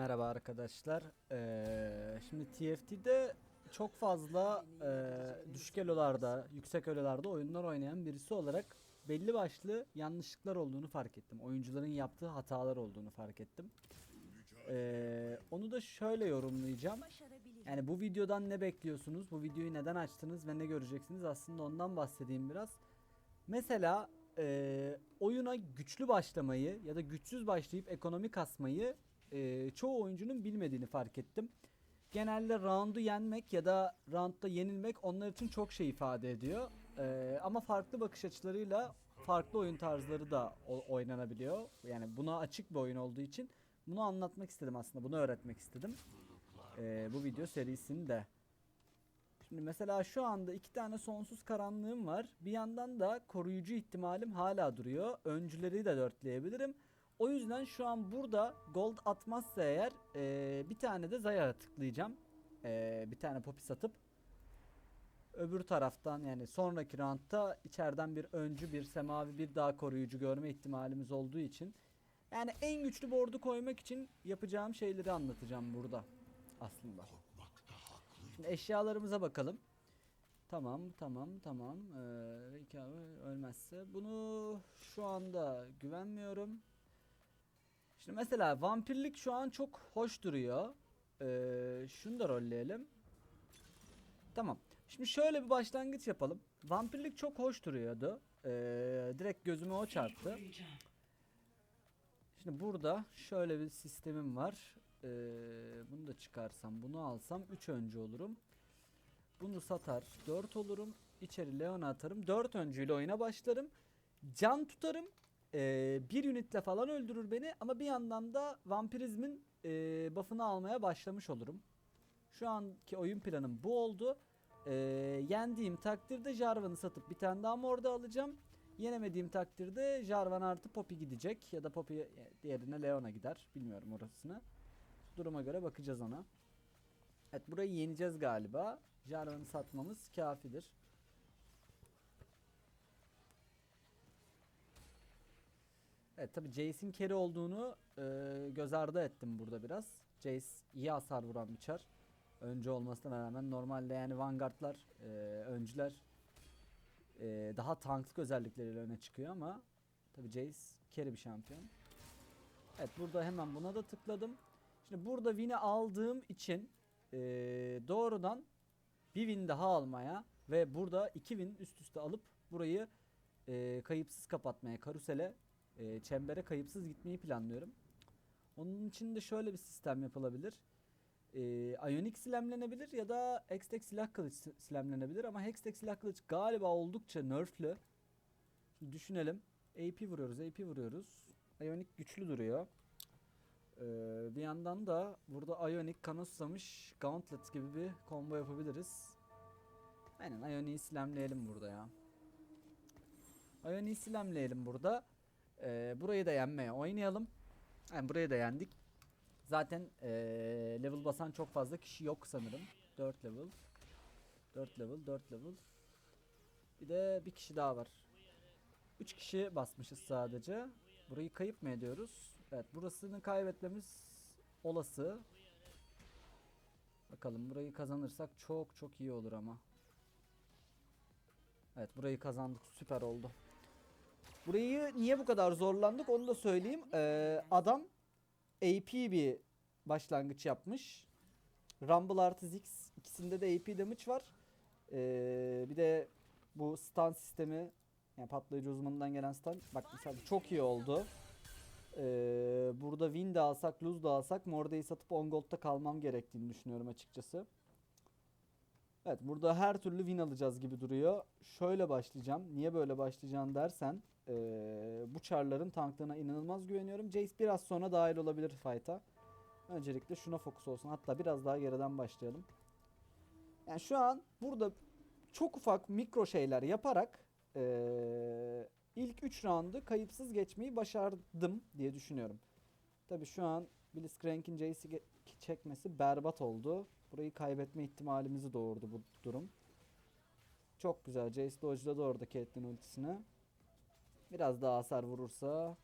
Merhaba arkadaşlar. Ee, şimdi TFT'de çok fazla e, düşük elolarda, yüksek elolarda oyunlar oynayan birisi olarak belli başlı yanlışlıklar olduğunu fark ettim. Oyuncuların yaptığı hatalar olduğunu fark ettim. Ee, onu da şöyle yorumlayacağım. Yani bu videodan ne bekliyorsunuz? Bu videoyu neden açtınız ve ne göreceksiniz? Aslında ondan bahsedeyim biraz. Mesela e, oyuna güçlü başlamayı ya da güçsüz başlayıp ekonomi kasmayı e, çoğu oyuncunun bilmediğini fark ettim. Genelde roundu yenmek ya da roundda yenilmek onlar için çok şey ifade ediyor. E, ama farklı bakış açılarıyla farklı oyun tarzları da oynanabiliyor. Yani buna açık bir oyun olduğu için bunu anlatmak istedim aslında. Bunu öğretmek istedim. E, bu video serisinde. Şimdi mesela şu anda iki tane sonsuz karanlığım var. Bir yandan da koruyucu ihtimalim hala duruyor. Öncüleri de dörtleyebilirim. O yüzden şu an burada gold atmazsa eğer eee, bir tane de Zaya'ya tıklayacağım. Eee, bir tane popi satıp öbür taraftan yani sonraki roundda içeriden bir öncü bir semavi bir daha koruyucu görme ihtimalimiz olduğu için yani en güçlü board'u koymak için yapacağım şeyleri anlatacağım burada aslında. Şimdi eşyalarımıza bakalım. Tamam, tamam, tamam. Ee, ölmezse. Bunu şu anda güvenmiyorum. Şimdi mesela vampirlik şu an çok hoş duruyor. Ee, şunu da rolleyelim. Tamam. Şimdi şöyle bir başlangıç yapalım. Vampirlik çok hoş duruyordu. Ee, direkt gözüme o çarptı. Şimdi burada şöyle bir sistemim var. Ee, bunu da çıkarsam bunu alsam 3 öncü olurum. Bunu satar 4 olurum. İçeri Leon'a atarım. 4 öncüyle oyuna başlarım. Can tutarım. Ee, bir unitle falan öldürür beni ama bir yandan da vampirizmin e, buff'ını almaya başlamış olurum. Şu anki oyun planım bu oldu. Ee, yendiğim takdirde Jarvan'ı satıp bir tane daha morda alacağım. Yenemediğim takdirde Jarvan artı Poppy gidecek ya da Poppy diğerine Leon'a gider. Bilmiyorum orasını. Duruma göre bakacağız ona. Evet burayı yeneceğiz galiba. Jarvan'ı satmamız kafidir. Evet tabi Jace'in carry olduğunu e, göz ardı ettim burada biraz. Jace iyi hasar vuran bir çar. Öncü olmasına rağmen normalde yani Vanguard'lar, e, öncüler e, daha tanklık özellikleriyle öne çıkıyor ama tabi Jace carry bir şampiyon. Evet burada hemen buna da tıkladım. Şimdi burada win'i aldığım için e, doğrudan bir win daha almaya ve burada iki win üst üste alıp burayı e, kayıpsız kapatmaya, karusele, e, çembere kayıpsız gitmeyi planlıyorum. Onun için de şöyle bir sistem yapılabilir. E, Ionic silemlenebilir ya da Hextech silah kılıç si- silemlenebilir ama Hextech silah kılıç galiba oldukça nerflü. Düşünelim. AP vuruyoruz, AP vuruyoruz. Ionic güçlü duruyor. Ee, bir yandan da burada Ionic Kanoslamış Gauntlet gibi bir combo yapabiliriz. Aynen Ionic'i silemleyelim burada ya. Ionic'i silemleyelim burada. Ee, burayı da yenmeye oynayalım. Yani burayı da yendik. Zaten ee, level basan çok fazla kişi yok sanırım. 4 level. 4 level, 4 level. Bir de bir kişi daha var. 3 kişi basmışız sadece. Burayı kayıp mı ediyoruz? Evet burasını kaybetmemiz olası. Bakalım burayı kazanırsak çok çok iyi olur ama. Evet burayı kazandık süper oldu. Burayı niye bu kadar zorlandık onu da söyleyeyim. Ee, adam AP bir başlangıç yapmış. Rumble artı Ziggs ikisinde de AP damage var. Ee, bir de bu stun sistemi yani patlayıcı uzmanından gelen stun. Bak mesela çok iyi oldu. Ee, burada win de alsak, lose da alsak Morde'yi satıp 10 gold'da kalmam gerektiğini düşünüyorum açıkçası. Evet burada her türlü win alacağız gibi duruyor. Şöyle başlayacağım. Niye böyle başlayacağım dersen ee, bu charların tanklığına inanılmaz güveniyorum. Jace biraz sonra dahil olabilir fight'a. Öncelikle şuna fokus olsun. Hatta biraz daha geriden başlayalım. Yani şu an burada çok ufak mikro şeyler yaparak ee, ilk 3 roundu kayıpsız geçmeyi başardım diye düşünüyorum. Tabi şu an Blitzcrank'in Jace'i çekmesi berbat oldu. Burayı kaybetme ihtimalimizi doğurdu bu durum. Çok güzel. Jace dodge'ladı orada Caitlyn ultisini. Biraz daha hasar vurursa.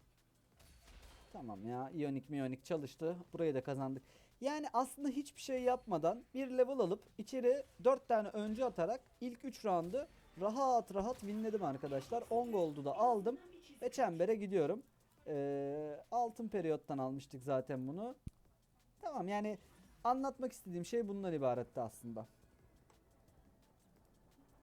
Tamam ya Ionic Mionic çalıştı. Burayı da kazandık. Yani aslında hiçbir şey yapmadan bir level alıp içeri 4 tane öncü atarak ilk 3 roundu rahat rahat winledim arkadaşlar. 10 gold'u da aldım ve çembere gidiyorum. Ee, altın periyottan almıştık zaten bunu. Tamam yani anlatmak istediğim şey bundan ibaretti aslında.